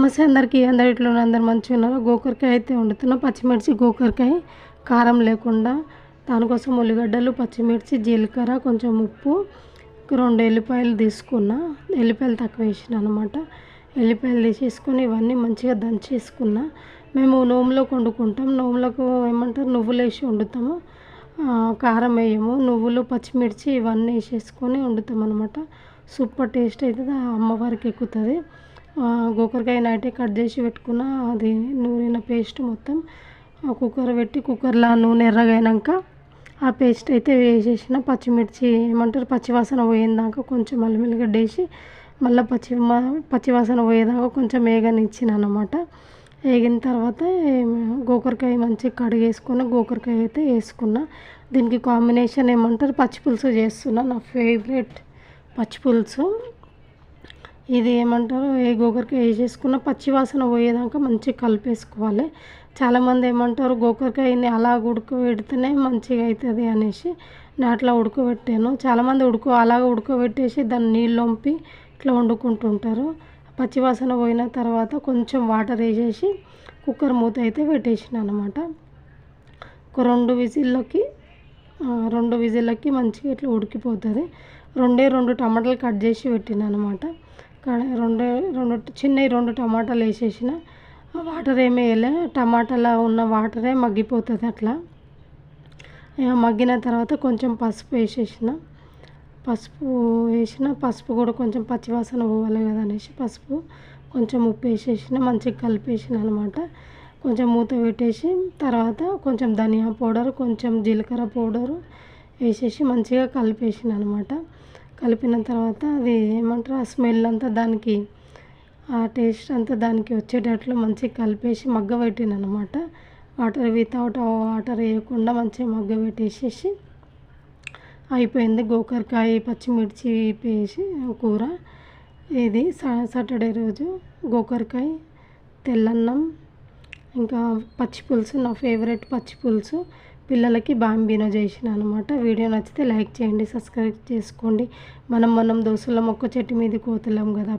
నమస్తే అందరికీ అందరి ఇట్లా అందరు మంచిగా ఉన్నారు. గోకరకాయ అయితే వండుతున్నా. పచ్చిమిర్చి గోకరకాయ కారం లేకుండా. దానికోసం ఉల్లిగడ్డలు పచ్చిమిర్చి జీలకర్ర కొంచెం ఉప్పు. రెండు ఎల్లిపాయలు తీసుకున్నా. ఎల్లిపాయలు తక్కువ వేసిన అనమాట ఎల్లిపాయలు తీసేసుకొని ఇవన్నీ మంచిగా దంచేసుకున్నా. మేము నోములో వండుకుంటాం. నోములకు ఏమంటారు? నువ్వులు వేసి వండుతాము. కారం వేయము. నువ్వులు పచ్చిమిర్చి ఇవన్నీ వేసేసుకొని వండుతాం అనమాట సూపర్ టేస్ట్ అవుతుంది. అమ్మవారికి ఎక్కుతుంది. గోకరకాయ నైటే కట్ చేసి పెట్టుకున్న అది నూరిన పేస్ట్ మొత్తం ఆ కుక్కర్ పెట్టి కుక్కర్లో నూనె ఎర్రగైనాక ఆ పేస్ట్ అయితే వేసేసిన పచ్చిమిర్చి ఏమంటారు పచ్చివాసన పోయేదాకా కొంచెం అల్లం వేసి మళ్ళీ పచ్చి పచ్చివాసన పోయేదాకా కొంచెం వేగనిచ్చిన అనమాట వేగిన తర్వాత గోకరకాయ మంచిగా కడిగేసుకున్న గోకరకాయ అయితే వేసుకున్నా. దీనికి కాంబినేషన్ ఏమంటారు పచ్చి పులుసు చేస్తున్నా నా ఫేవరెట్ పచ్చి పులుసు ఇది ఏమంటారు ఏ గోకరకాయ వేసేసుకున్న పచ్చివాసన పోయేదాకా మంచిగా కలిపేసుకోవాలి. చాలామంది ఏమంటారు గోకరకాయని అలా ఉడకబెడితేనే మంచిగా అవుతుంది అనేసి నేను అట్లా ఉడకబెట్టాను. చాలామంది ఉడుకో అలాగ ఉడకబెట్టేసి దాన్ని నీళ్ళు వంపి ఇట్లా వండుకుంటుంటారు. పచ్చివాసన పోయిన తర్వాత కొంచెం వాటర్ వేసేసి కుక్కర్ మూత అయితే పెట్టేసిన అనమాట ఒక రెండు విజిల్లోకి రెండు విజిల్లకి మంచిగా ఇట్లా ఉడికిపోతుంది. రెండే రెండు టమాటాలు కట్ చేసి పెట్టిన అనమాట రెండు రెండు చిన్నవి రెండు టమాటాలు వేసేసిన. వాటర్ ఏమీ వేయలే. టమాటాలో ఉన్న వాటరే మగ్గిపోతుంది అట్లా. మగ్గిన తర్వాత కొంచెం పసుపు వేసేసిన. పసుపు వేసిన పసుపు కూడా కొంచెం పచ్చివాసన పోవాలి కదా అనేసి పసుపు కొంచెం ఉప్పు వేసేసిన మంచిగా కలిపేసిన అనమాట కొంచెం మూత పెట్టేసి తర్వాత కొంచెం ధనియా పౌడర్ కొంచెం జీలకర్ర పౌడరు వేసేసి మంచిగా కలిపేసిన అనమాట కలిపిన తర్వాత అది ఏమంటారు? ఆ స్మెల్ అంతా దానికి ఆ టేస్ట్ అంతా దానికి వచ్చేటట్లు మంచిగా కలిపేసి మగ్గబెట్టిన అనమాట వాటర్ వితౌట్ వాటర్ వేయకుండా మంచిగా మగ్గ పెట్టేసేసి అయిపోయింది. గోకరకాయ పచ్చిమిర్చి వేసి కూర. ఇది సా- సాటర్డే రోజు గోకరకాయ తెల్లన్నం ఇంకా పచ్చి పులుసు నా ఫేవరెట్ పచ్చి పులుసు పిల్లలకి బాంబీనో చేసిన అనమాట వీడియో నచ్చితే లైక్ చేయండి సబ్స్క్రైబ్ చేసుకోండి. మనం మనం దోశల మొక్క చెట్టు మీద కోతలేం కదా